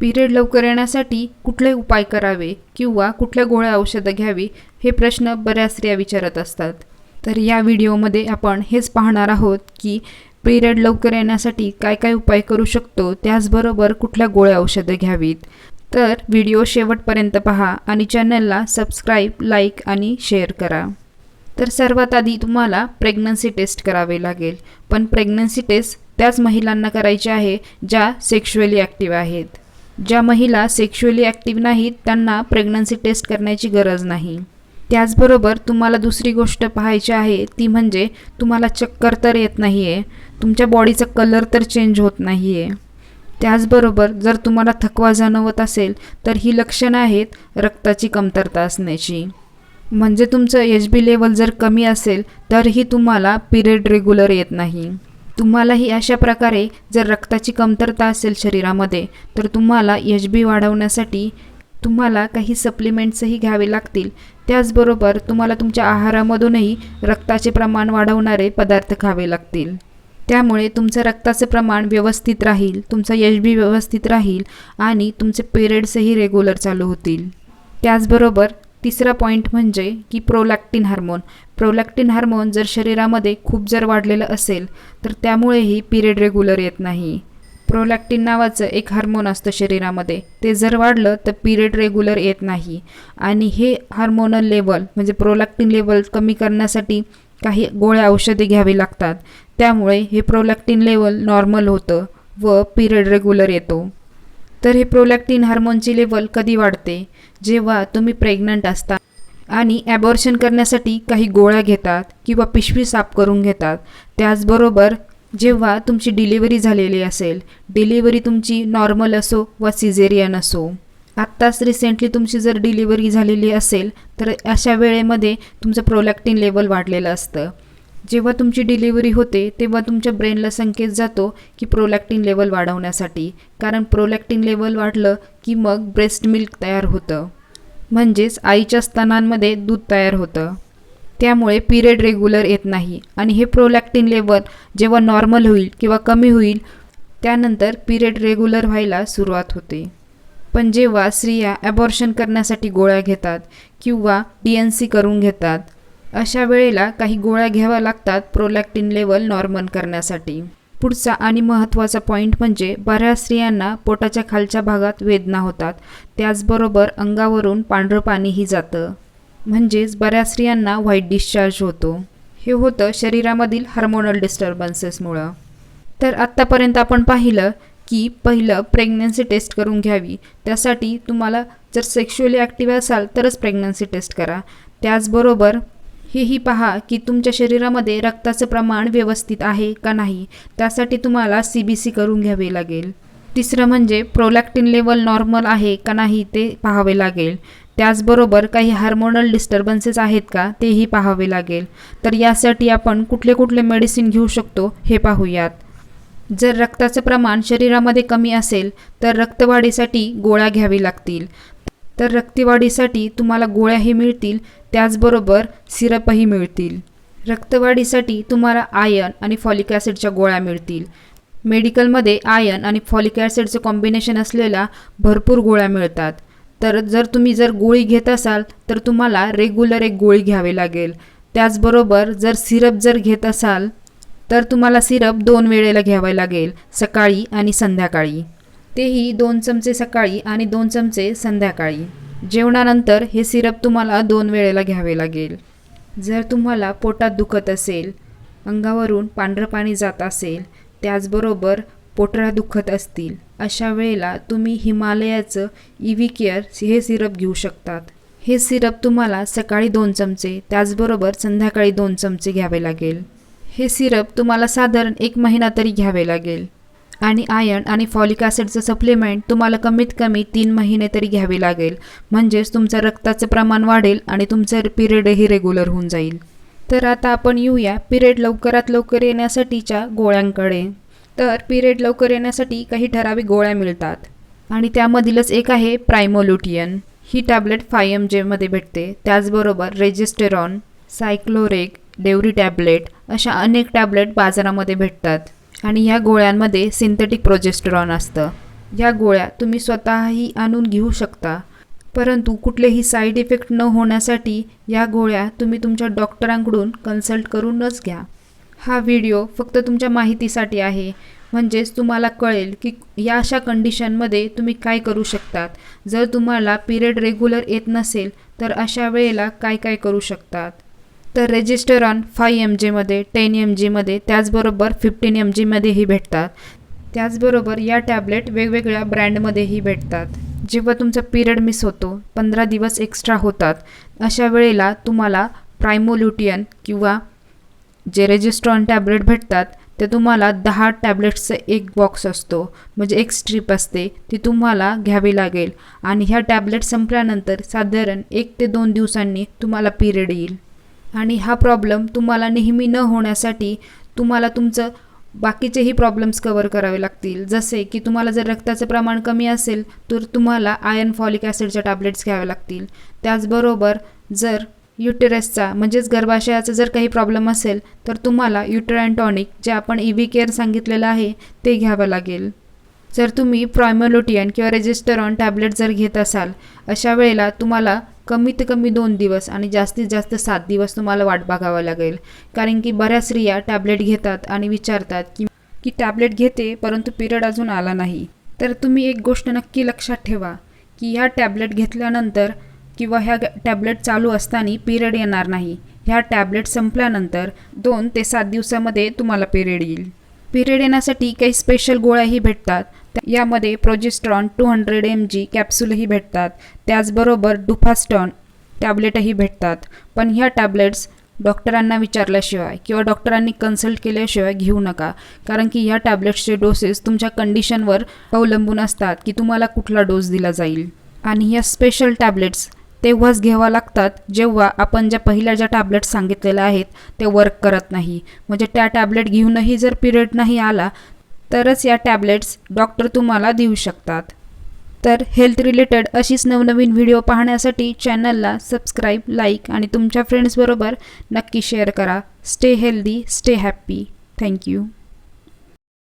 Period लवकर येण्यासाठी कुठले उपाय करावे किंवा कुठल्या गोळ्या औषधं घ्यावी हे प्रश्न बऱ्याच स्त्रिया विचारत असतात. तर या व्हिडिओमध्ये आपण हेच पाहणार आहोत की पिरियड लवकर येण्यासाठी काय काय उपाय करू शकतो त्याचबरोबर कुठल्या गोळ्या औषधं घ्यावीत. तर व्हिडिओ शेवटपर्यंत पहा आणि चॅनलला सबस्क्राईब लाईक आणि शेअर करा. तर सर्वात आधी तुम्हाला प्रेग्नन्सी टेस्ट करावे लागेल. पण प्रेग्नन्सी टेस्ट त्याच महिलांना करायची आहे ज्या सेक्शुअली ॲक्टिव्ह आहेत. ज्या महिला सेक्शुअली ॲक्टिव्ह नाहीत त्यांना प्रेग्नन्सी टेस्ट करण्याची गरज नाही. त्याचबरोबर तुम्हाला दुसरी गोष्ट पाहायची आहे ती म्हणजे तुम्हाला चक्कर तर येत नाही आहे तुमच्या बॉडीचा कलर तर चेंज होत नाही आहे त्याचबरोबर जर तुम्हाला थकवा जाणवत असेल तर ही लक्षणं आहेत रक्ताची कमतरता असण्याची. म्हणजे तुमचं एच बी लेवल जर कमी असेल तरही तुम्हाला पिरियड रेग्युलर येत नाही. तुम्हालाही अशा प्रकारे जर रक्ताची कमतरता असेल शरीरामध्ये तर तुम्हाला एच बी वाढवण्यासाठी तुम्हाला काही सप्लिमेंट्सही घ्यावे लागतील. त्याचबरोबर तुम्हाला तुमच्या आहारामधूनही रक्ताचे प्रमाण वाढवणारे पदार्थ खावे लागतील. त्यामुळे तुमचं रक्ताचं प्रमाण व्यवस्थित राहील तुमचं यश बी व्यवस्थित राहील आणि तुमचे पिरियड्सही रेग्युलर चालू होतील. त्याचबरोबर तिसरा पॉईंट म्हणजे की प्रोलॅक्टिन हार्मोन प्रोलॅक्टिन हार्मोन जर शरीरामध्ये खूप जर वाढलेलं असेल तर त्यामुळेही पिरियड रेग्युलर येत नाही. प्रोलॅक्टिन नावाचं एक हार्मोन असतं शरीरामध्ये. ते जर वाढलं तर पिरियड रेग्युलर येत नाही. आणि हे हार्मोनल लेवल म्हणजे प्रोलॅक्टिन लेवल कमी करण्यासाठी काही गोळ्या औषधे घ्यावी लागतात. त्यामुळे हे प्रोलॅक्टिन लेवल नॉर्मल होतं व पिरियड रेग्युलर येतो. तर हे प्रोलॅक्टिन हार्मोनची लेवल कधी वाढते? जेव्हा तुम्ही प्रेग्नंट असता. आणि ॲबॉर्शन करण्यासाठी काही गोळ्या घेतात किंवा पिशवी साफ करून घेतात. त्याचबरोबर जेव्हा तुमची डिलिव्हरी झालेली असेल डिलिव्हरी तुमची नॉर्मल असो वा सिझेरियन असो. आत्ताच रिसेंटली तुमची जर डिलिव्हरी झालेली असेल तर अशा वेळेमध्ये तुमचं प्रोलॅक्टिन लेवल वाढलेलं असतं. जेव्हा तुमची डिलिव्हरी होते तेव्हा तुमच्या ब्रेनला संकेत जातो की प्रोलॅक्टिन लेवल वाढवण्यासाठी. कारण प्रोलॅक्टिन लेवल वाढलं की मग ब्रेस्ट मिल्क तयार होतं. म्हणजेच आईच्या स्तनांमध्ये दूध तयार होतं. त्यामुळे पिरियड रेग्युलर येत नाही. आणि हे प्रोलॅक्टिन लेवल जेव्हा नॉर्मल होईल किंवा कमी होईल त्यानंतर पिरियड रेग्युलर व्हायला सुरुवात होते. पण जेव्हा स्त्रिया ॲबॉर्शन करण्यासाठी गोळ्या घेतात किंवा डी एन सी करून घेतात अशा वेळेला काही गोळ्या घ्याव्या लागतात प्रोलॅक्टिन लेवल नॉर्मल करण्यासाठी. पुढचा आणि महत्त्वाचा पॉईंट म्हणजे बऱ्याच स्त्रियांना पोटाच्या खालच्या भागात वेदना होतात. त्याचबरोबर अंगावरून पांढरं पाणीही जातं. म्हणजेच बऱ्याच स्त्रियांना व्हाईट डिस्चार्ज होतो. हे होतं शरीरामधील हार्मोनल डिस्टर्बन्सेसमुळं तर आत्तापर्यंत आपण पाहिलं की पहिलं प्रेग्नन्सी टेस्ट करून घ्यावी. त्यासाठी तुम्हाला जर सेक्शुअली ॲक्टिव्ह असाल तरच प्रेग्नन्सी टेस्ट करा. त्याचबरोबर हेही पहा की तुमच्या शरीरामध्ये रक्ताचं प्रमाण व्यवस्थित आहे का नाही? त्यासाठी तुम्हाला सी बी सी करून घ्यावे लागेल. तिसरं म्हणजे प्रोलॅक्टिन लेवल नॉर्मल आहे का नाही ते पाहावे लागेल. त्याचबरोबर काही हार्मोनल डिस्टर्बन्सेस आहेत का तेही पाहावे लागेल. तर यासाठी आपण कुठले कुठले मेडिसिन घेऊ शकतो हे पाहूयात. जर रक्ताचं प्रमाण शरीरामध्ये कमी असेल तर रक्तवाढीसाठी गोळ्या घ्यावी लागतील. तर रक्तवाढीसाठी तुम्हाला गोळ्याही मिळतील त्याचबरोबर सिरपही मिळतील. रक्तवाढीसाठी तुम्हाला आयन आणि फॉलिक ॲसिडच्या गोळ्या मिळतील. मेडिकलमध्ये आयन आणि फॉलिक ॲसिडचं कॉम्बिनेशन असलेल्या भरपूर गोळ्या मिळतात. तर जर तुम्ही जर गोळी घेत असाल तर तुम्हाला रेग्युलर एक गोळी घ्यावी लागेल. त्याचबरोबर जर सिरप जर घेत असाल तर तुम्हाला सिरप दोन वेळेला घ्यावा लागेल सकाळी आणि संध्याकाळी. तेही दोन चमचे सकाळी आणि दोन चमचे संध्याकाळी. जेवणानंतर हे सिरप तुम्हाला दोन वेळेला घ्यावे लागेल. जर तुम्हाला पोटात दुखत असेल अंगावरून पांढरं पाणी जात असेल त्याचबरोबर पोटळा दुखत असतील अशा वेळेला तुम्ही हिमालयाचं इव्ही केअर हे सिरप घेऊ शकतात. हे सिरप तुम्हाला सकाळी दोन चमचे त्याचबरोबर संध्याकाळी दोन चमचे घ्यावे लागेल. हे सिरप तुम्हाला साधारण एक महिना तरी घ्यावे लागेल. आणि आयर्न आणि फॉलिक ॲसिडचं सप्लिमेंट तुम्हाला कमीत कमी तीन महिने तरी घ्यावे लागेल. म्हणजेच तुमचं रक्ताचं प्रमाण वाढेल आणि तुमचं पिरियडही रेग्युलर होऊन जाईल. तर आता आपण येऊया पिरियड लवकरात लवकर येण्यासाठीच्या गोळ्यांकडे. तर पिरियड लवकर येण्यासाठी काही ठराविक गोळ्या मिळतात. आणि त्यामधीलच एक आहे प्रायमोल्युटियन ही टॅबलेट फाय एम जेमध्ये भेटते. त्याचबरोबर रेजिस्टेरॉन सायक्लोरेक डेवरी टॅबलेट अशा अनेक टॅबलेट बाजारामध्ये भेटतात. आणि ह्या गोळ्यांमध्ये सिंथेटिक प्रोजेस्टेरॉन असतं. या गोळ्या तुम्ही स्वतःही आणून घेऊ शकता. परंतु कुठलेही साईड इफेक्ट न होण्यासाठी या गोळ्या तुम्ही तुमच्या डॉक्टरांकडून कन्सल्ट करूनच घ्या. हा व्हिडिओ फक्त तुमच्या माहितीसाठी आहे. म्हणजेच तुम्हाला कळेल की या अशा कंडिशनमध्ये तुम्ही काय करू शकतात. जर तुम्हाला पिरियड रेग्युलर येत नसेल तर अशा वेळेला काय काय करू शकतात? तर रेजिस्टरॉन फाय एम जीमध्ये टेन एम जीमध्ये त्याचबरोबर फिफ्टीन एम जीमध्येही भेटतात. त्याचबरोबर या टॅबलेट वेगवेगळ्या ब्रँडमध्येही भेटतात. जेव्हा तुमचा पिरियड मिस होतो पंधरा दिवस एक्स्ट्रा होतात. अशा वेळेला तुम्हाला प्रायमोल्युटियन किंवा जे रेजिस्ट्रॉन टॅबलेट भेटतात ते तुम्हाला दहा टॅबलेट्सचं एक बॉक्स असतो. म्हणजे एक स्ट्रीप असते ती तुम्हाला घ्यावी लागेल. आणि ह्या टॅबलेट संपल्यानंतर साधारण एक ते दोन दिवसांनी तुम्हाला पिरियड येईल. आणि हा प्रॉब्लेम तुम्हाला नेहमी न होण्यासाठी तुम्हाला तुमचं बाकीचेही प्रॉब्लेम्स कवर करावे लागतील. जसे की तुम्हाला जर रक्ताचं प्रमाण कमी असेल तर तुम्हाला आयर्न फॉलिक ॲसिडच्या टॅबलेट्स घ्याव्या लागतील. त्याचबरोबर जर युटेरसचा म्हणजेच गर्भाशयाचा जर काही प्रॉब्लेम असेल तर तुम्हाला युटेराइन टॉनिक जे आपण ई व्ही केअर सांगितलेलं आहे ते घ्यावं लागेल. जर तुम्ही प्रायमोलोटियन किंवा रेजिस्टरॉन टॅबलेट जर घेत असाल अशा वेळेला तुम्हाला कमीत कमी दोन दिवस आणि जास्तीत जास्त सात दिवस तुम्हाला वाट बघावं लागेल. कारण की बऱ्याच स्त्रिया टॅबलेट घेतात आणि विचारतात की की टॅबलेट घेते परंतु पिरियड अजून आला नाही. तर तुम्ही एक गोष्ट नक्की लक्षात ठेवा की ह्या टॅबलेट घेतल्यानंतर किंवा ह्या टॅबलेट चालू असताना पिरियड येणार नाही. ह्या टॅबलेट संपल्यानंतर दोन ते सात दिवसामध्ये तुम्हाला पिरियड येईल. पिरियड येण्यासाठी काही स्पेशल गोळ्याही भेटतात यामध्ये progesterone two hundred M G कॅप्सूलही भेटतात. त्याचबरोबर डुफास्टॉन टॅबलेटही भेटतात. पण ह्या टॅबलेट्स डॉक्टरांना विचारल्याशिवाय किंवा डॉक्टरांनी कन्सल्ट केल्याशिवाय घेऊ नका. कारण की ह्या टॅबलेट्सचे डोसेस तुमच्या कंडिशनवर अवलंबून असतात की तुम्हाला कुठला डोस दिला जाईल. आणि ह्या स्पेशल टॅबलेट्स तेव्हाच घ्यावा लागतात जेव्हा आपण ज्या पहिल्या ज्या टॅबलेट्स सांगितलेल्या आहेत ते वर्क करत नाही. म्हणजे त्या टॅबलेट घेऊनही जर पिरियड नाही आला तरच या टॅबलेट्स डॉक्टर तुम्हाला देऊ शकतात. तर हेल्थ रिलेटेड अशीच नवनवीन व्हिडिओ पाहण्यासाठी चॅनलला सबस्क्राईब लाईक आणि तुमच्या फ्रेंड्सबरोबर नक्की शेअर करा. Stay healthy stay happy. Thank you.